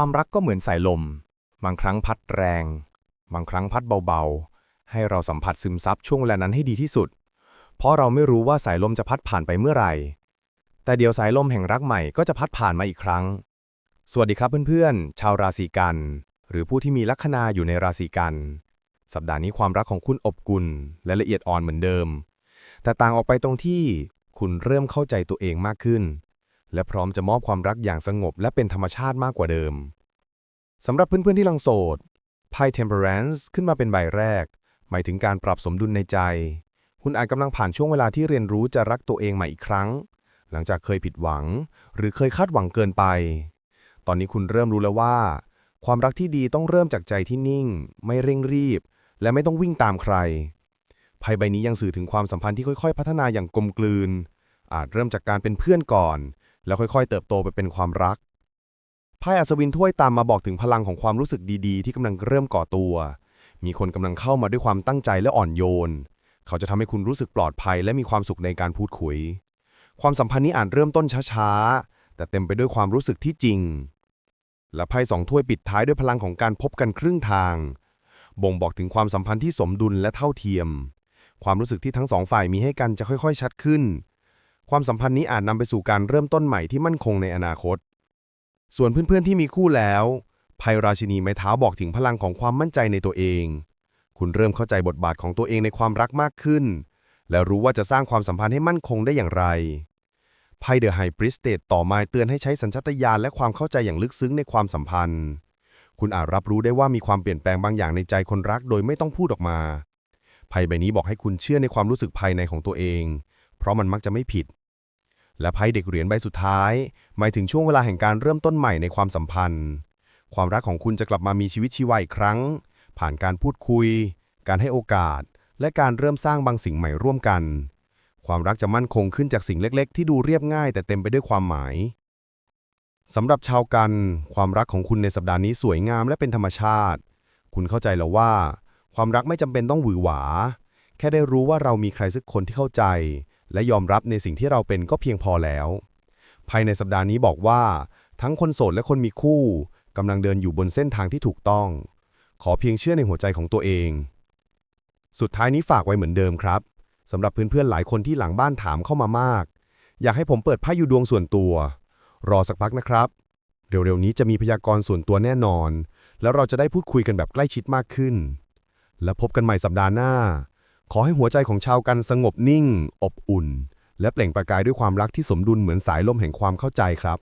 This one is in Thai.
ความรักก็เหมือนสายลม บางครั้งพัดแรง บางครั้งพัดเบาๆ ให้เราสัมผัสซึมซับช่วงเวลานั้นให้ดีที่สุด เพราะเราไม่รู้ว่าสายลมจะพัดผ่านไปเมื่อไหร่ แต่เดี๋ยวสายลมแห่งรักใหม่ก็จะพัดผ่านมาอีกครั้ง สวัสดีครับเพื่อนๆ ชาวราศีกัน หรือผู้ที่มีลัคนาอยู่ในราศีกัน สัปดาห์นี้ความรักของคุณอบกุ่นและละเอียดอ่อนเหมือนเดิม แต่ต่างออกไปตรงที่คุณเริ่มเข้าใจตัวเองมากขึ้น และพร้อมจะมอบความรักอย่างสงบและเป็นธรรมชาติมากกว่าเดิมสำหรับเพื่อนๆที่ลังโสดไพ่ Temperance ขึ้นมาเป็นใบแรก หมายถึงการปรับสมดุลในใจ คุณอาจกำลังผ่านช่วงเวลาที่เรียนรู้จะรักตัวเองใหม่อีกครั้ง หลังจากเคยผิดหวัง หรือเคยคาดหวังเกินไป ตอนนี้คุณเริ่มรู้แล้วว่า ความรักที่ดีต้องเริ่มจากใจที่นิ่ง ไม่เร่งรีบ และไม่ต้องวิ่งตามใครไพ่ใบนี้ยังสื่อถึงความสัมพันธ์ที่ค่อย ๆ พัฒนาอย่างกลมกลืน อาจเริ่มจากการเป็นเพื่อนก่อน แล้วค่อยๆ เติบโตไปเป็นความรักไพ่อัศวินถ้วยตามมาบอกถึงพลังของความรู้สึกดีๆ ที่กำลังเริ่มก่อตัว มีคนกำลังเข้ามาด้วยความตั้งใจและอ่อนโยน เขาจะทำให้คุณรู้สึกปลอดภัย และมีความสุขในการพูดคุย ความสัมพันธ์นี้อาจเริ่มต้นช้าๆ แต่เต็มไปด้วยความรู้สึกที่จริง และไพ่สองถ้วยปิดท้ายด้วยพลังของการพบกันครึ่งทาง บ่งบอกถึงความสัมพันธ์ที่สมดุลและเท่าเทียม ความรู้สึกที่ทั้งสองฝ่ายมีให้กันจะค่อยๆ ชัดขึ้น ความสัมพันธ์นี้อาจนำไปสู่การเริ่มต้นใหม่ที่มั่นคงในอนาคต ส่วนเพื่อนๆที่มีคู่แล้วไพราชินีไม้เท้าบอกถึงพลังของความมั่นใจในตัวเอง คุณเริ่มเข้าใจบทบาทของตัวเองในความรักมากขึ้น และรู้ว่าจะสร้างความสัมพันธ์ให้มั่นคงได้อย่างไรไพ่เดอะไฮปริสเตตต่อมาเตือนให้ใช้สัญชาตญาณและความเข้าใจอย่างลึกซึ้งในความสัมพันธ์ คุณอาจรับรู้ได้ว่ามีความเปลี่ยนแปลงบางอย่างในใจคนรักโดยไม่ต้องพูดออกมาไพ่ใบนี้บอกให้คุณเชื่อในความรู้สึกภายในของตัวเอง เพราะมันมักจะไม่ผิด และไพ่เด็กเหรียญใบสุดท้าย หมายถึงช่วงเวลาแห่งการเริ่มต้นใหม่ในความสัมพันธ์ ความรักของคุณจะกลับมามีชีวิตชีวาอีกครั้ง ผ่านการพูดคุย การให้โอกาส และการเริ่มสร้างบางสิ่งใหม่ร่วมกัน ความรักจะมั่นคงขึ้นจากสิ่งเล็ก ๆ ที่ดูเรียบง่าย แต่เต็มไปด้วยความหมายสำหรับชาวกัน ความรักของคุณในสัปดาห์นี้สวยงามและเป็นธรรมชาติ คุณเข้าใจแล้วว่า ความรักไม่จำเป็นต้องหวือหวา แค่ได้รู้ว่าเรามีใครสักคนที่เข้าใจ และยอมรับในสิ่งที่เราเป็นก็เพียงพอแล้ว ภายในสัปดาห์นี้บอกว่า ทั้งคนโสดและคนมีคู่กำลังเดินอยู่บนเส้นทางที่ถูกต้อง ขอเพียงเชื่อในหัวใจของตัวเอง สุดท้ายนี้ฝากไว้เหมือนเดิมครับสำหรับเพื่อนๆหลายคนที่หลังบ้านถามเข้ามามาก อยากให้ผมเปิดไพ่ยูดวงส่วนตัว รอสักพักนะครับ เร็วๆนี้จะมีพยากรณ์ส่วนตัวแน่นอน แล้วเราจะได้พูดคุยกันแบบใกล้ชิดมากขึ้น และพบกันใหม่สัปดาห์หน้า ขอให้หัวใจของชาวกันสงบนิ่ง อบอุ่น และเปล่งประกายด้วยความรักที่สมดุลเหมือนสายลมแห่งความเข้าใจครับ